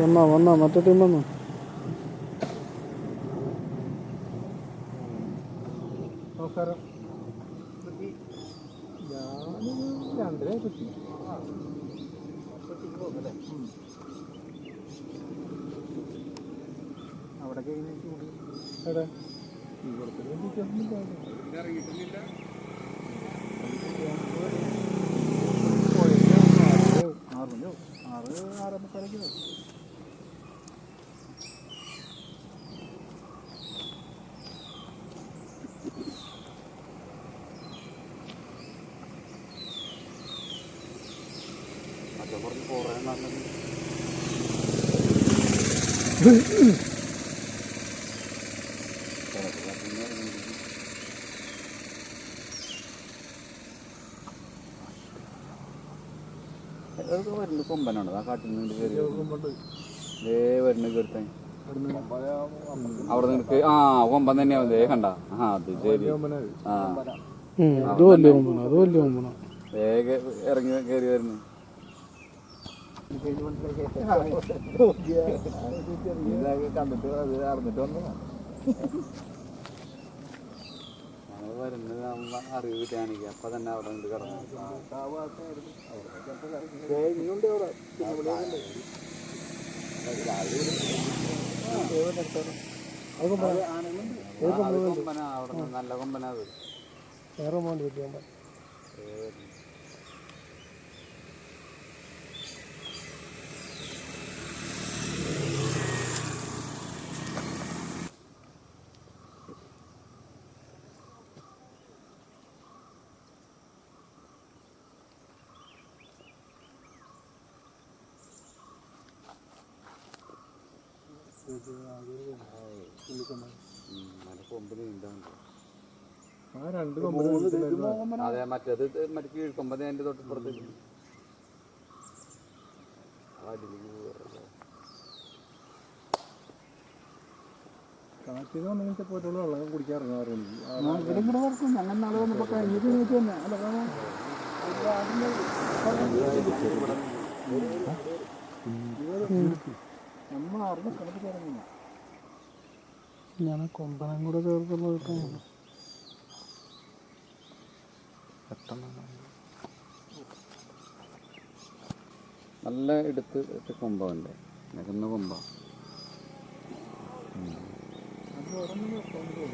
വന്നോ വന്നോ മറ്റേ ടീം വന്നോ നമസ്കാരം രണ്ടര അവിടെ ആറ് ആറ് ആറ് മുക്കാലൊക്കെ വരുന്ന കൊമ്പനാണ്. ആ കാട്ടിൽ നിന്ന് കയറി ദേ വരുന്ന ഇവിടുന്ന് അവിടെ നിനക്ക് ആ കൊമ്പൻ തന്നെയാവും ദേ കണ്ട. ആ അത് ശരി. ആ. ഇറങ്ങി കയറി വരുന്നു. കണ്ടിട്ട് അത് അറിഞ്ഞിട്ട് വന്നതാ ഞങ്ങൾ വരുന്നത് നമ്മ അറിവ് കിട്ടാണെങ്കിൽ അപ്പൊ തന്നെ അവിടെ നിന്ന് കിടന്നു നല്ല കൊമ്പനാ വേറെ കൊമ്പൻ അതെ മറ്റേത് മറ്റേ കീഴ്ക്കൊമ്പത് അതിന്റെ തൊട്ടിപ്പുറത്ത് കാറ്റിന് വന്നെങ്കിൽ പോയിട്ടുള്ള വെള്ളം കുടിക്കാൻ ഇറങ്ങാറുണ്ട്. ഇവിടെ ഇവിടെ വർക്കും ഞങ്ങൾ നാളെ വന്നപ്പോ കഴിഞ്ഞിട്ട് നോക്കി തന്നെ. അല്ല അറിഞ്ഞ ഞാൻ കൊമ്പനം കൂടെ ചേർത്തുള്ള നല്ല എടുത്ത് ഇട്ട് കൊമ്പുണ്ട് നികന്ന കൊമ്പ? അത് ഉറങ്ങുന്ന സ്ഥലത്ത്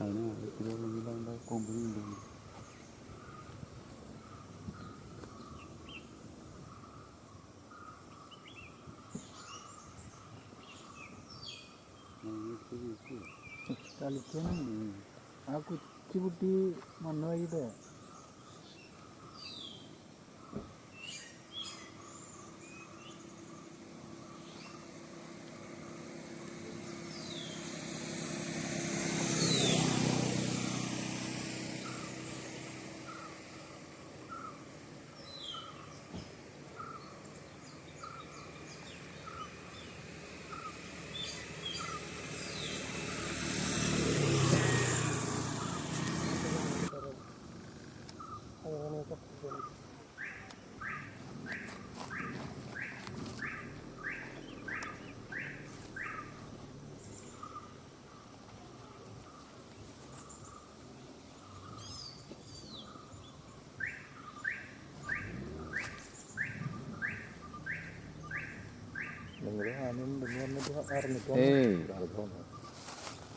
അതിന് ഇത്തിരി ഉള്ളെങ്കിൽ നീണ്ടുണ്ട് ആ കൊച്ചു കുട്ടി മണ്ണ് വൈകിട്ടേ ഏയ്.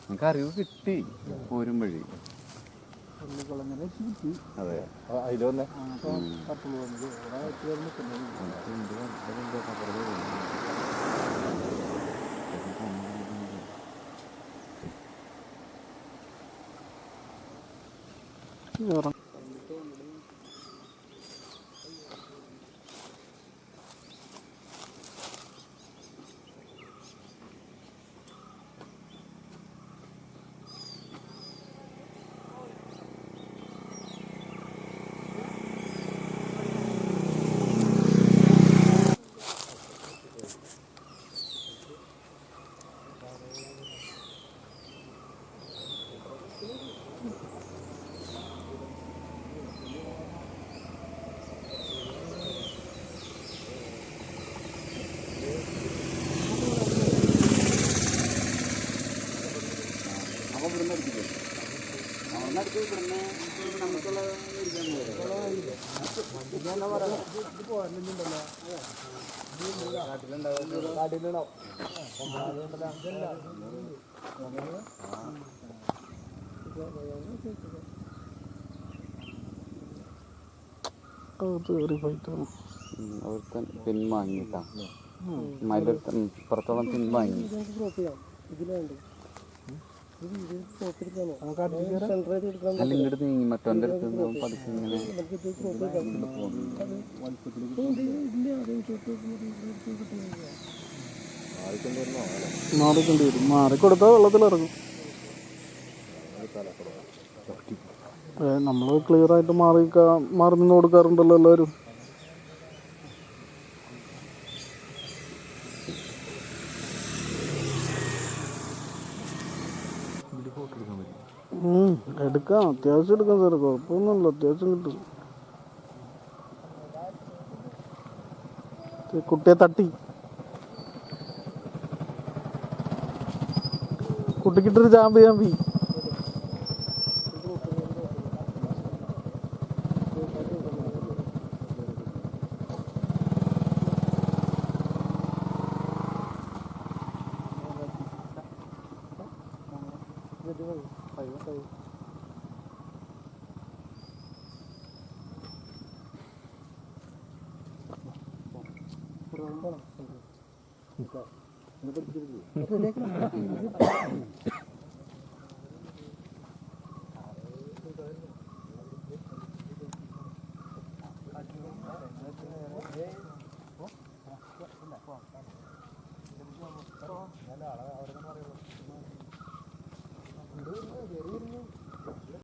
നമുക്ക് അറിവ് കിട്ടി പോരും വഴി പള്ളിക്കുളങ്ങര കിട്ടി അതെ. അതിലൊന്നെ ഒരുത്തൻ പിൻവാങ്ങിട്ടാ മയിലൊരുത്തൻ പുറത്തോളം പിൻവാങ്ങി ഇതിലുണ്ട് ഇങ്ങോട്ട്. മാറിക്കൊണ്ട് വരും മാറിക്കൊടുത്താൽ വെള്ളത്തിലിറങ്ങും നമ്മൾ ക്ലിയർ ആയിട്ട് മാറി മാറി നിന്ന് കൊടുക്കാറുണ്ടല്ലോ എല്ലാവരും എടുക്കാം. അത്യാവശ്യം എടുക്കാം സാറേ. കുഴപ്പമൊന്നുമില്ല. അത്യാവശ്യം കിട്ടും. കുട്ടിയെ തട്ടി. കുട്ടിക്കിട്ടൊരു ചാമ്പ് ചാമ്പി Thank you.